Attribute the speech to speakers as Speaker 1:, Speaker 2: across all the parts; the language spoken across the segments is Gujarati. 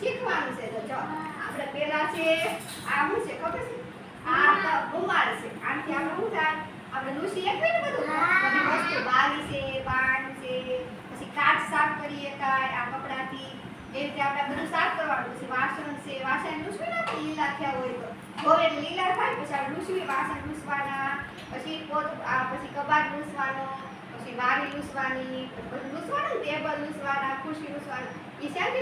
Speaker 1: છે તો આ શું છે ખબર છે? આ રૂમાલ છે. આમથી આપણે શું થાય? આપણે લૂસી એક ને બધું? બધી વસ્તુ, બારી છે, પાન છે, પછી કાચ સાફ કરીએ કાંઈ, આ કપડાથી, એ રીતે આપણે બધું સાફ કરવાનું. પછી વાસણ છે, વાસણ લૂસવી ને લીલા થયા હોય તો. ધોવે લીલા થાય, પછી આપણે લૂસવી વાસણ લૂસવાના પછી પોત પછી કબાટ લૂસવાનો પછી વારી લૂસવાની બધું લૂસવાનું ટેબલ લૂસવાના ખુરશી લૂસવાનું ઈ શાંતિ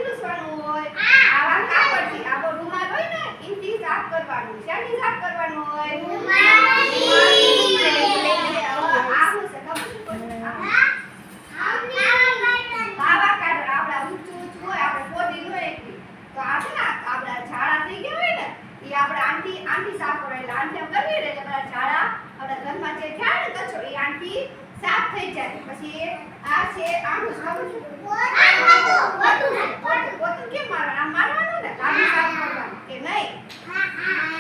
Speaker 1: હોય આવા કાપડથી આવો રૂમાલ હોય? ને ઈથી સાફ કરવાનું કરવાનું હોય આપણે આંટી આંટી સાફ કરવા એટલે આંટી આમ કરીએ એટલે બધા ઝાડા આપણા ઘરમાં જે થયા ને કચરો એ આંટી સાફ થઈ જાય પછી આ છે આનું પોતું કેમ મારવાનું મારવાનું ને? કરવાનું કે નહીં?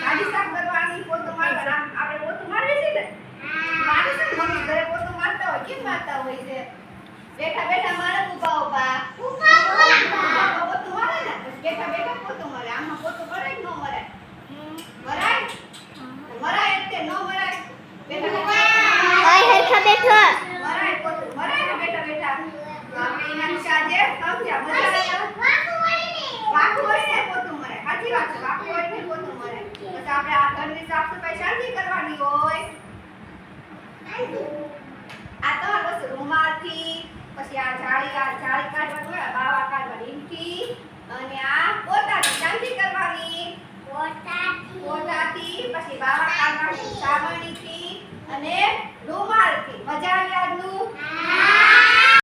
Speaker 1: ગાડી સાફ કરવાની પોતું મારવાનું? આપણે પોતું મારીએ છીએ ને? મારે છે મમ્મી ઘરે પોતું મારતા હોય, કેમ મારતા હોય છે? બેઠા બેઠા મારે ઊભા ઊભા ઊભા પોતું મારે ને પછી બેઠા બેઠા પોતું મારે આમાં પોતું મરાય કે ન મરાય મરાય મરાય એટલે ન મરાય બેઠા બેઠા મરાય પોતું મરાય ને બેઠા બેઠા તો આપણે એના વિશે આજે સમજ્યા મજા આવ્યા વાકું હોય ને પોતું મરે સાચી વાત છે વાકું હોય ને પોતું આપણે આ ઘરની સાફ સફાઈ શાંતિ કરવાની હોય. આ તો બસ રૂમાલથી પછી આ જાળી આ જાળી કાઢવાનું હોય બાવા કાઢવાની ઈંટથી અને આ પોતાની શાંતિ કરવાની. પોતાથી. પછી બાવા કાઢવાની સાવરણીથી અને